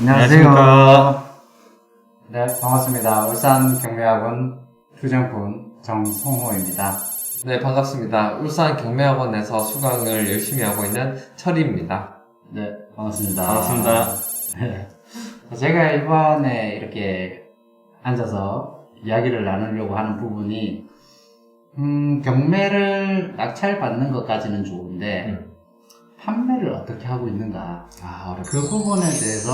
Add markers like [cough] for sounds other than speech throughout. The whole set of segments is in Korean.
안녕하세요. 네, 반갑습니다. 울산 경매학원 주정군 정송호입니다. 네, 반갑습니다. 울산 경매학원에서 수강을 열심히 하고 있는 철이입니다. 네, 반갑습니다. 반갑습니다. 네. 제가 이번에 이렇게 앉아서 이야기를 나누려고 하는 부분이, 음, 경매를 낙찰받는 것까지는 좋은데, 음. 판매를 어떻게 하고 있는가. 아, 그 부분에 대해서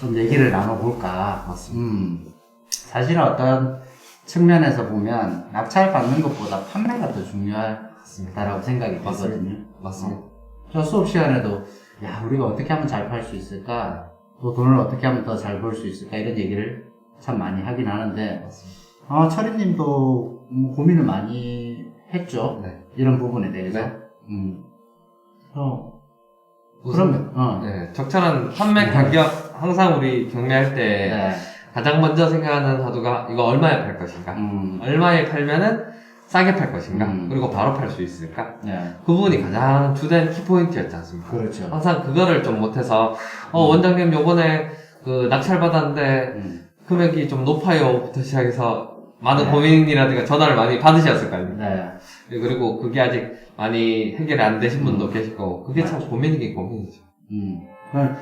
좀 얘기를 나눠볼까. 맞습니다. 음, 사실 어떤 측면에서 보면 낙찰 받는 것보다 판매가 더 중요하다라고 생각이. 들거든요. 맞습니다. 저 수업 시간에도 야 우리가 어떻게 하면 잘 팔 수 있을까, 또 돈을 어떻게 하면 더 잘 벌 수 있을까 이런 얘기를 참 많이 하긴 하는데, 맞습니다. 어, 철이님도 음, 고민을 많이 했죠. 네. 이런 부분에 대해서. 네. 음. 어, 그러면 어, 네, 적절한 판매 가격, 항상 우리 경매할 때 네. 가장 먼저 생각하는 화두가 이거 얼마에 팔 것인가? 음, 얼마에 팔면은 싸게 팔 것인가? 음. 그리고 바로 팔 수 있을까? 네. 그 부분이 가장 주된 키포인트였지 않습니까? 그렇죠. 항상 그거를 좀 못해서, 어, 원장님 요번에 그 낙찰 받았는데 음. 금액이 좀 높아요부터 시작해서 많은 네. 고민이라든가 전화를 많이 받으셨을 거 아닙니까? 네. 그리고 그게 아직 많이 해결이 안 되신 분도 음. 계실 거고 그게 참 고민이긴 고민이죠. 음. 그럼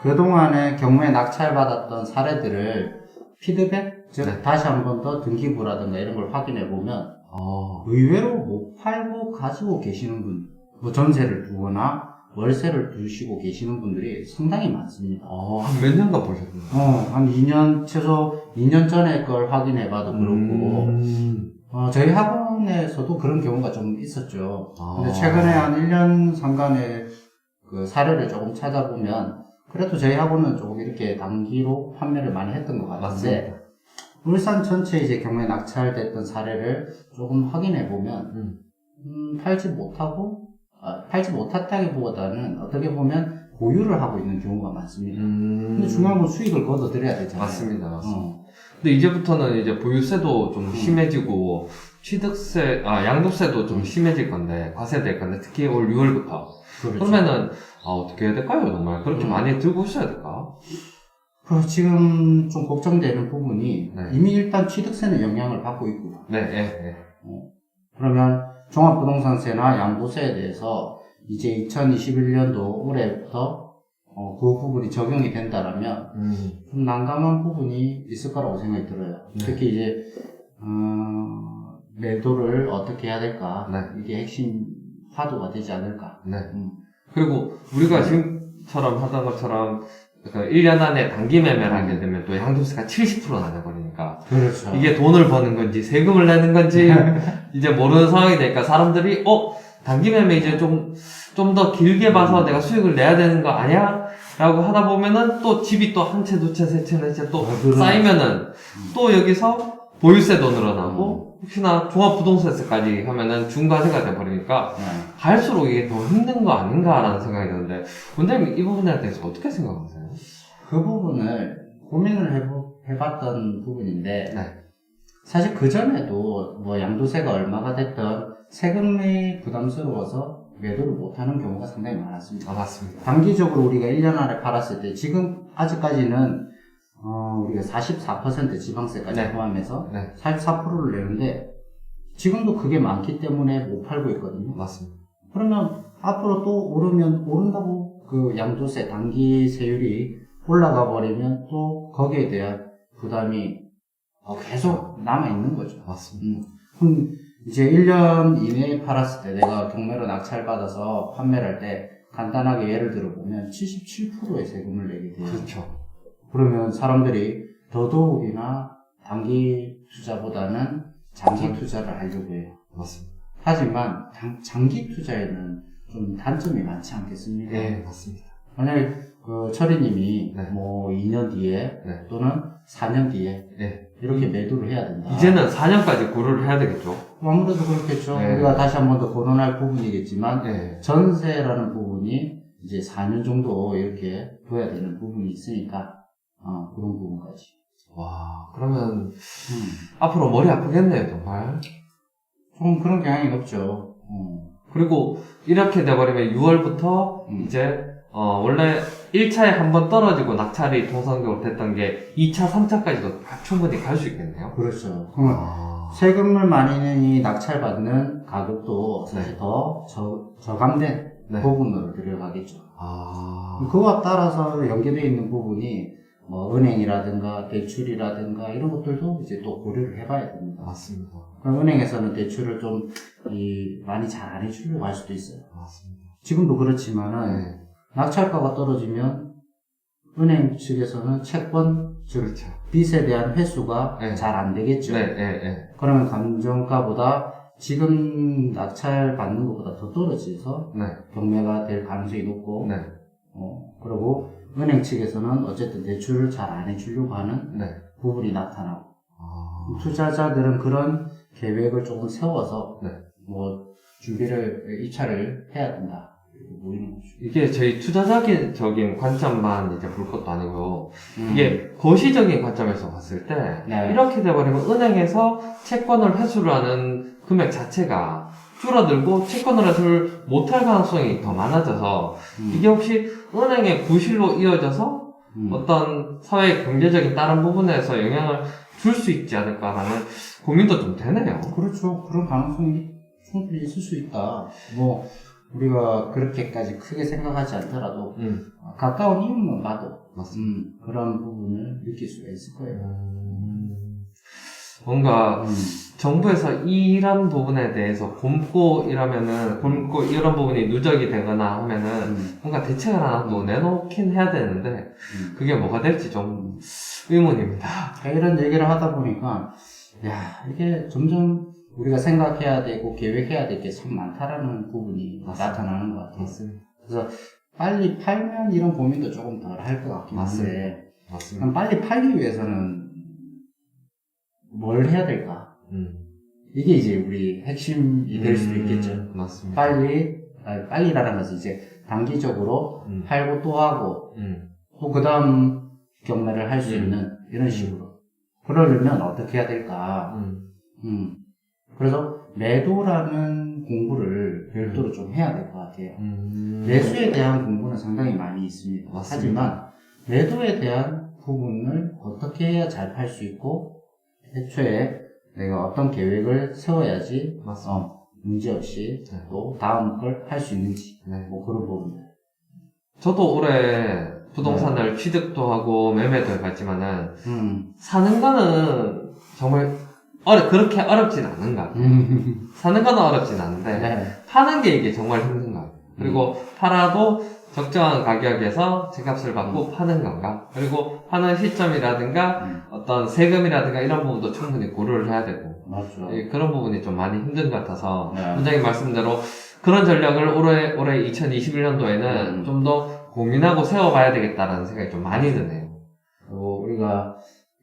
그동안에 경매 낙찰받았던 사례들을 피드백? 즉, 네. 다시 한 번 더 등기부라든가 이런 걸 확인해 보면 어, 의외로 못 팔고 가지고 계시는 분, 뭐 전세를 두거나 월세를 두시고 계시는 분들이 상당히 많습니다. 어, 한몇 년간 보셨나요? 어, 한 2년, 최소 2년 전에 걸 확인해 봐도 그렇고, 음. 어, 저희 학원에서도 그런 경우가 좀 있었죠. 아. 근데 최근에 한 1년 상간의 그 사례를 조금 찾아보면 그래도 저희 학원은 조금 이렇게 단기로 판매를 많이 했던 것 같은데 맞습니다. 울산 전체 이제 경매 낙찰됐던 사례를 조금 확인해 보면 음. 음, 팔지 못하고 아, 팔지 못했다기보다는 어떻게 보면 보유를 하고 있는 경우가 많습니다. 음. 근데 중요한 건 수익을 걷어들여야 되잖아요. 맞습니다, 맞습니다. 어. 근데 이제부터는 이제 보유세도 좀 음. 심해지고 취득세, 아 양도세도 좀 심해질 건데 과세될 건데 특히 올 6월부터 그렇죠. 그러면은 아, 어떻게 해야 될까요, 정말 그렇게 음. 많이 들고 있어야 될까? 그 지금 좀 걱정되는 부분이 네. 이미 일단 취득세는 영향을 받고 있고요. 네, 예, 예. 그러면 종합부동산세나 양도세에 대해서 이제 2021년도 올해부터 어, 그 부분이 적용이 된다라면 음. 좀 난감한 부분이 있을 거라고 생각이 들어요. 네. 특히 이제 어, 매도를 어떻게 해야 될까 네. 이게 핵심 화두가 되지 않을까. 네. 음. 그리고 우리가 지금처럼 하던 것처럼 그 1년 안에 단기 매매를 하게 되면 또 양도세가 70% 나져버리니까 그렇죠. 이게 돈을 버는 건지 세금을 내는 건지 [laughs] 이제 모르는 상황이 되니까 사람들이 어 단기 매매 이제 좀 좀 더 길게 봐서 음. 내가 수익을 내야 되는 거 아니야? 라고 하다 보면은 또 집이 또 한 채, 두 채, 세 채, 네 채또 어, 늘어나죠. 쌓이면은 또 여기서 보유세도 늘어나고 혹시나 종합부동산세까지 하면은 중과세가 돼버리니까 네. 갈수록 이게 더 힘든 거 아닌가라는 생각이 드는데 원장님 이 부분에 대해서 어떻게 생각하세요? 그 부분을 고민을 해보, 해봤던 부분인데 네. 사실 그 전에도 뭐 양도세가 얼마가 됐던 세금이 부담스러워서 매도를 못하는 경우가 상당히 많았습니다. 아 맞습니다. 단기적으로 우리가 1년 안에 팔았을 때 지금 아직까지는 어, 우리가 44% 지방세까지 네. 포함해서 네 44%를 내는데 지금도 그게 많기 때문에 못 팔고 있거든요. 맞습니다. 그러면 앞으로 또 오르면 오른다고 그 양도세 단기 세율이 올라가 버리면 또 거기에 대한 부담이 어, 계속 남아 있는 거죠. 맞습니다. 음, 그럼 이제 1년 이내에 팔았을 때 내가 경매로 낙찰받아서 판매를 할 때 간단하게 예를 들어 보면 77%의 세금을 내게 돼요. 그렇죠. 그러면 사람들이 더더욱이나 단기 투자보다는 장기 투자를 하려고 해요. 맞습니다. 하지만 장, 장기 투자에는 좀 단점이 많지 않겠습니까? 예 맞습니다. 만약에 그 철이님이 네. 뭐 2년 뒤에 네. 또는 4년 뒤에 예. 이렇게 매도를 해야 된다. 이제는 4년까지 고려를 해야 되겠죠. 아무래도 그렇겠죠. 네. 우리가 다시 한 번 더 거론할 부분이겠지만 예. 전세라는 부분이 이제 4년 정도 이렇게 둬야 되는 부분이 있으니까 어, 그런 부분까지. 와 그러면 음, 앞으로 머리 아프겠네요 정말. 좀 그런 경향이 없죠. 어. 그리고 이렇게 돼버리면 6월부터 음. 이제 어, 원래 1차에 한 번 떨어지고 낙찰이 통상적으로 됐던 게 2차, 3차까지도 충분히 갈 수 있겠네요. 그렇죠. 그러면 아, 세금을 많이 내니 낙찰 받는 가격도 사실 더 저, 저감된 네. 부분으로 들어가겠죠. 아, 그와 따라서 연계되어 있는 부분이 뭐 은행이라든가 대출이라든가 이런 것들도 이제 또 고려를 해봐야 됩니다. 맞습니다. 그럼 은행에서는 대출을 좀 이, 많이 잘 안 해주려고 할 수도 있어요. 맞습니다. 지금도 그렇지만은 네. 낙찰가가 떨어지면 은행 측에서는 채권 즉 그렇죠. 빚에 대한 회수가 네. 잘 안 되겠죠. 네, 네, 네. 그러면 감정가보다 지금 낙찰 받는 것보다 더 떨어져서 네, 경매가 될 가능성이 높고 네, 어, 그리고 은행 측에서는 어쨌든 대출을 잘 안 해주려고 하는 네. 부분이 나타나고 아, 투자자들은 그런 계획을 조금 세워서 네. 뭐 준비를 입찰을 해야 된다. 이게 저희 투자적인 관점만 이제 볼 것도 아니고요. 음. 이게 거시적인 관점에서 봤을 때 네. 이렇게 돼버리면 은행에서 채권을 회수를 하는 금액 자체가 줄어들고 채권을 회수를 못할 가능성이 더 많아져서 음. 이게 혹시 은행의 부실로 이어져서 음. 어떤 사회 경제적인 다른 부분에서 영향을 줄 수 있지 않을까라는 고민도 좀 되네요. 그렇죠. 그런 가능성이 충분히 있을 수 있다. 뭐 우리가 그렇게까지 크게 생각하지 않더라도 음, 가까운 이웃만 봐도. 음, 그런 부분을 느낄 수가 있을 거예요. 음, 뭔가 음. 정부에서 이런 부분에 대해서 곰고 이러면은 곰고 이런 부분이 누적이 되거나 하면은 음. 뭔가 대책을 하나 또 내놓긴 해야 되는데 음. 그게 뭐가 될지 좀 의문입니다. 이런 얘기를 하다 보니까 야 이게 점점 우리가 생각해야 되고 계획해야 될 게 참 많다라는 부분이 맞습니다. 나타나는 것 같아요. 맞습니다. 그래서 빨리 팔면 이런 고민도 조금 덜 할 것 같긴 맞습니다. 한데 맞습니다. 그럼 빨리 팔기 위해서는 뭘 해야 될까? 음. 이게 이제 우리 핵심이 될 수도 있겠죠. 음, 맞습니다. 빨리 아니, 빨리라는 것은 이제 단기적으로 음. 팔고 또 하고 음. 또그 다음 경매를 할수 음. 있는 이런 식으로. 그러려면 어떻게 해야 될까? 음. 음. 그래서 매도라는 공부를 별도로 좀 해야 될 것 같아요. 음. 매수에 대한 공부는 상당히 많이 있습니다. 맞습니다. 하지만 매도에 대한 부분을 어떻게 해야 잘 팔 수 있고 애초에 내가 어떤 계획을 세워야지 맞습니다. 어, 문제없이 네. 또 다음 걸 할 수 있는지 네. 뭐 그런 부분들. 저도 올해 부동산을 취득도 하고 매매도 해봤지만은 음. 사는 거는 정말 어려 그렇게 어렵진 않은 가. 음. 사는 건 어렵진 않은데 네. 파는 게 이게 정말 힘든 거예요. 그리고 팔아도 적정한 가격에서 제값을 받고 파는 건가. 그리고 파는 시점이라든가 음. 어떤 세금이라든가 이런 부분도 충분히 고려를 해야 되고 맞죠. 예, 그런 부분이 좀 많이 힘든 것 같아서 네. 원장님 말씀대로 그런 전략을 올해 올해 2021년도에는 음. 좀더 고민하고 세워봐야 되겠다라는 생각이 좀 많이 드네요. 그리고 우리가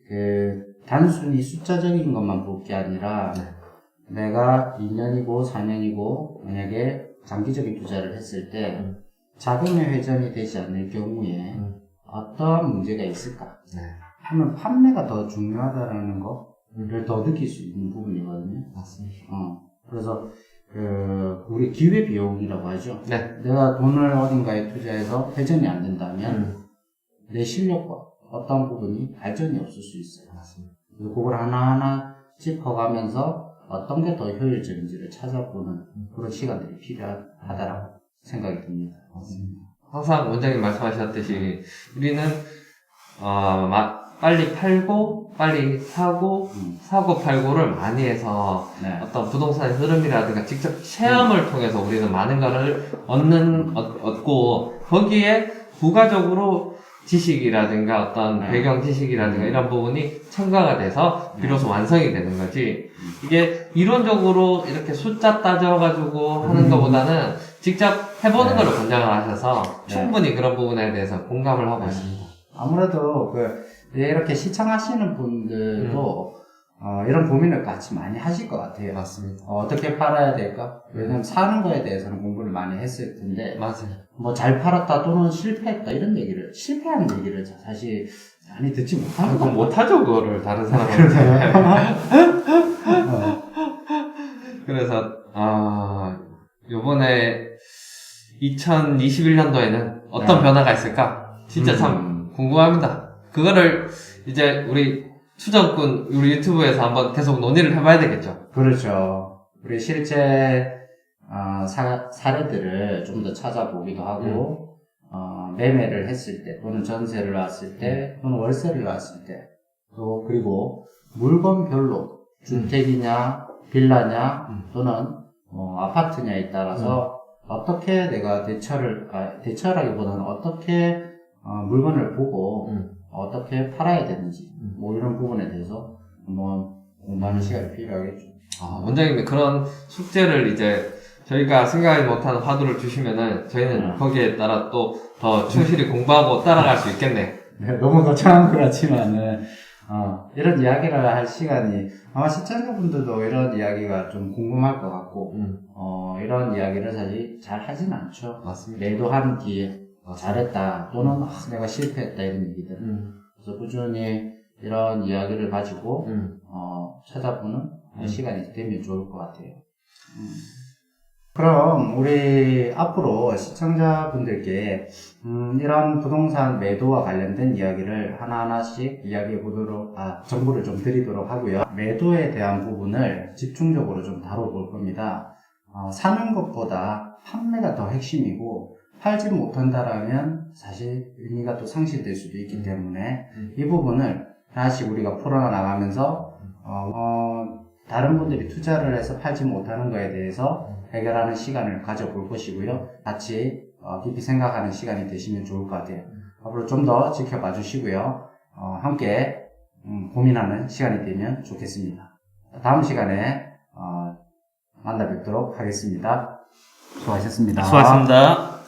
그 단순히 숫자적인 것만 볼 게 아니라 네. 내가 2년이고 4년이고 만약에 장기적인 투자를 했을 때 음. 자금의 회전이 되지 않을 경우에 음. 어떠한 문제가 있을까 네, 하면 판매가 더 중요하다라는 거를 음. 더 느낄 수 있는 부분이거든요. 맞습니다. 어, 그래서 그 우리 기회 비용이라고 하죠. 네. 내가 돈을 어딘가에 투자해서 회전이 안 된다면 음. 내 실력과 어떤 부분이 발전이 없을 수 있어요. 맞습니다. 그래서 그걸 하나하나 짚어가면서 어떤 게 더 효율적인지를 찾아보는 그런 시간들이 필요하다라고 생각이 듭니다. 항상 원장님 말씀하셨듯이 우리는 어, 마- 빨리 팔고 빨리 사고 음, 사고 팔고를 많이 해서 네. 어떤 부동산의 흐름이라든가 직접 체험을 통해서 우리는 많은 거를 얻는 얻- 얻고 거기에 부가적으로 지식이라든가 어떤 네. 배경 지식이라든가 이런 부분이 첨가가 돼서 비로소 완성이 되는 거지 이게 이론적으로 이렇게 숫자 따져가지고 하는 음. 것보다는 직접 해보는 네. 걸로 권장을 하셔서 네. 충분히 그런 부분에 대해서 공감을 하고 네. 있습니다. 아무래도 그 이렇게 시청하시는 분들도 어, 이런 고민을 같이 많이 하실 것 같아요. 맞습니다. 어, 떻게 팔아야 될까? 왜냐면 사는 거에 대해서는 공부를 많이 했을 텐데 맞아요. 뭐 잘 팔았다 또는 실패했다 이런 얘기를 실패한 얘기를 사실 많이 듣지 못하는 것 그건 못하죠 그거를 다른 사람한테. [laughs] 같아요. 어, 그래서 아 요번에 2021년도에는 어떤 네. 변화가 있을까? 진짜 참 음. 궁금합니다. 그거를 이제 우리 수정꾼 우리 유튜브에서 한번 계속 논의를 해봐야 되겠죠. 그렇죠. 우리 실제 어, 사, 사례들을 좀 더 찾아보기도 하고 어, 매매를 했을 때 또는 전세를 놨을 때 또는 월세를 놨을 때 또 그리고 물건별로 주택이냐 빌라냐 음. 또는 어, 아파트냐에 따라서 어떻게 내가 대처를 아, 대처라기보다는 어떻게 어, 물건을 보고 음. 어떻게 팔아야 되는지 음. 뭐 이런 부분에 대해서 한번 공부하는 시간이 필요하겠죠. 아, 원장님이 그런 숙제를 이제 저희가 생각하지 못한 화두를 주시면은 저희는 음. 거기에 따라 또 더 충실히 공부하고 따라갈 수 있겠네. 네, 너무 거창한 것 같지만은 어, 이런 이야기를 할 시간이 아마 시청자분들도 이런 이야기가 좀 궁금할 것 같고 음, 어, 이런 이야기를 사실 잘 하진 않죠. 맞습니다. 매도한 뒤에 어, 잘했다 또는 아, 내가 실패했다 이런 얘기들. 음, 그래서 꾸준히 이런 이야기를 가지고 음, 어, 찾아보는 음. 시간이 되면 좋을 것 같아요. 음. 그럼 우리 앞으로 시청자분들께 음, 이런 부동산 매도와 관련된 이야기를 하나하나씩 이야기해 보도록 아, 정보를 좀 드리도록 하고요. 매도에 대한 부분을 집중적으로 좀 다뤄볼 겁니다. 어, 사는 것보다 판매가 더 핵심이고 팔지 못한다라면 사실 의미가 또 상실될 수도 있기 음. 때문에 음. 이 부분을 다시 우리가 풀어나가면서 어, 어, 다른 분들이 투자를 해서 팔지 못하는 거에 대해서 해결하는 시간을 가져볼 것이고요. 같이 어, 깊이 생각하는 시간이 되시면 좋을 것 같아요. 앞으로 좀 더 지켜봐 주시고요. 어, 함께 음, 고민하는 시간이 되면 좋겠습니다. 다음 시간에 어, 만나 뵙도록 하겠습니다. 수고하셨습니다. 수고하셨습니다.